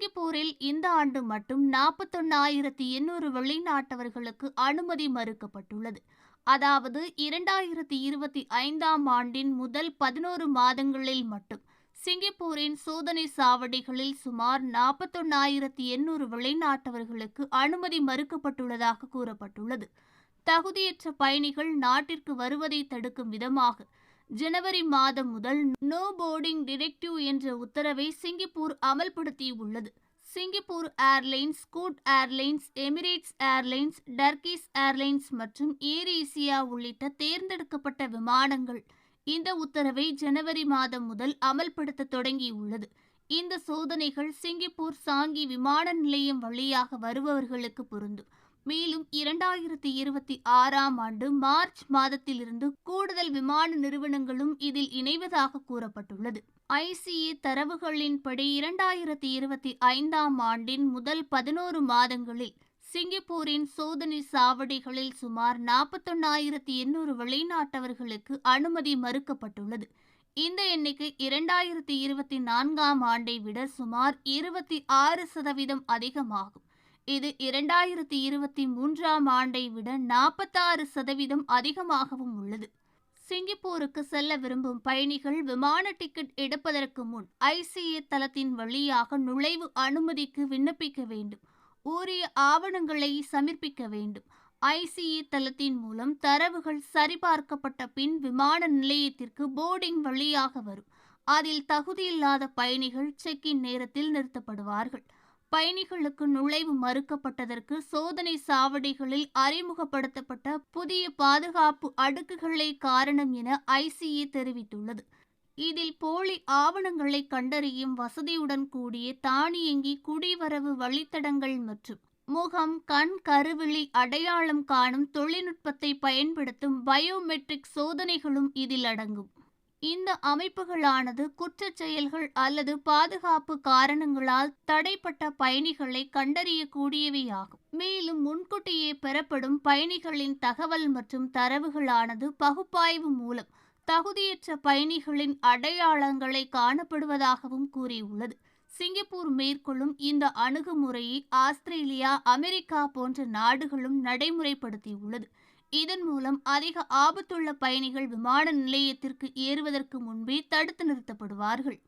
சிங்கப்பூரில் இந்த ஆண்டு மட்டும் நாற்பத்தொன்னாயிரத்தி எண்ணூறு வெளிநாட்டவர்களுக்கு அனுமதி மறுக்கப்பட்டுள்ளது. அதாவது இரண்டாயிரத்தி இருபத்தி ஐந்தாம் ஆண்டின் முதல் பதினோரு மாதங்களில் மட்டும் சிங்கப்பூரின் சோதனை சாவடிகளில் சுமார் நாற்பத்தொன்னாயிரத்தி எண்ணூறு வெளிநாட்டவர்களுக்கு அனுமதி மறுக்கப்பட்டுள்ளதாக கூறப்பட்டுள்ளது. தகுதியற்ற பயணிகள் நாட்டிற்கு வருவதை தடுக்கும் விதமாக ஜனவரி மாதம் முதல் நோ போர்டிங் டிரெக்டிவ் என்ற உத்தரவை Singapore அமல்படுத்தியுள்ளது. Singapore Airlines Scoot Airlines Emirates Airlines Turkish Airlines மற்றும் ஏர் ஏசியா உள்ளிட்ட தேர்ந்தெடுக்கப்பட்ட விமானங்கள் இந்த உத்தரவை ஜனவரி மாதம் முதல் அமல்படுத்த தொடங்கியுள்ளது. இந்த சோதனைகள் சிங்கப்பூர் சாங்கி விமான நிலையம் வழியாக வருபவர்களுக்கு பொருந்தும். மேலும் இரண்டாயிரத்தி இருபத்தி ஆறாம் ஆண்டு மார்ச் மாதத்திலிருந்து கூடுதல் விமான நிறுவனங்களும் இதில் இணைவதாக கூறப்பட்டுள்ளது. ஐசிஏ தரவுகளின்படி இரண்டாயிரத்தி இருபத்தி ஐந்தாம் ஆண்டின் முதல் பதினோரு மாதங்களில் சிங்கப்பூரின் சோதனை சாவடிகளில் சுமார் நாற்பத்தொன்னாயிரத்தி எண்ணூறு வெளிநாட்டவர்களுக்கு அனுமதி மறுக்கப்பட்டுள்ளது. இந்த எண்ணிக்கை இரண்டாயிரத்தி இருபத்தி நான்காம் ஆண்டை விட சுமார் இருபத்தி ஆறு சதவீதம் அதிகமாகும். இது இரண்டாயிரத்தி இருபத்தி மூன்றாம் ஆண்டை விட நாற்பத்தாறு சதவீதம் அதிகமாகவும் உள்ளது. சிங்கப்பூருக்கு செல்ல விரும்பும் பயணிகள் விமான டிக்கெட் எடுப்பதற்கு முன் ஐசிஏ தளத்தின் வழியாக நுழைவு அனுமதிக்கு விண்ணப்பிக்க வேண்டும். உரிய ஆவணங்களை சமர்ப்பிக்க வேண்டும். ஐசிஏ தளத்தின் மூலம் தரவுகள் சரிபார்க்கப்பட்ட பின் விமான நிலையத்திற்கு போர்டிங் வழியாக வரும். அதில் தகுதியில்லாத பயணிகள் செக்கின் நேரத்தில் நிறுத்தப்படுவார்கள். பயணிகளுக்கு நுழைவு மறுக்கப்பட்டதற்கு சோதனை சாவடிகளில் அறிமுகப்படுத்தப்பட்ட புதிய பாதுகாப்பு அடுக்குகளே காரணம் என ஐசிஏ தெரிவித்துள்ளது. இதில் போலி ஆவணங்களை கண்டறியும் வசதியுடன் கூடிய தானியங்கி குடிவரவு வழித்தடங்கள் மற்றும் முகம் கண் கருவிழி அடையாளம் காணும் தொழில்நுட்பத்தை பயன்படுத்தும் பயோமெட்ரிக் சோதனைகளும் இதில் அடங்கும். இந்த அமைப்புகளானது குற்றச் செயல்கள் அல்லது பாதுகாப்பு காரணங்களால் தடைப்பட்ட பயணிகளை கண்டறியக்கூடியவையாகும். மேலும் முன்கூட்டியே பெறப்படும் பயணிகளின் தகவல் மற்றும் தரவுகளானது பகுப்பாய்வு மூலம் தகுதியற்ற பயணிகளின் அடையாளங்களை காணப்படுவதாகவும் கூறியுள்ளது. சிங்கப்பூர் மேற்கொள்ளும் இந்த அணுகுமுறையை ஆஸ்திரேலியா அமெரிக்கா போன்ற நாடுகளும் நடைமுறைப்படுத்தியுள்ளது. இதன் மூலம் அதிக ஆபத்துள்ள பயணிகள் விமான நிலையத்திற்கு ஏறுவதற்கு முன்பே தடுத்து நிறுத்தப்படுவார்கள்.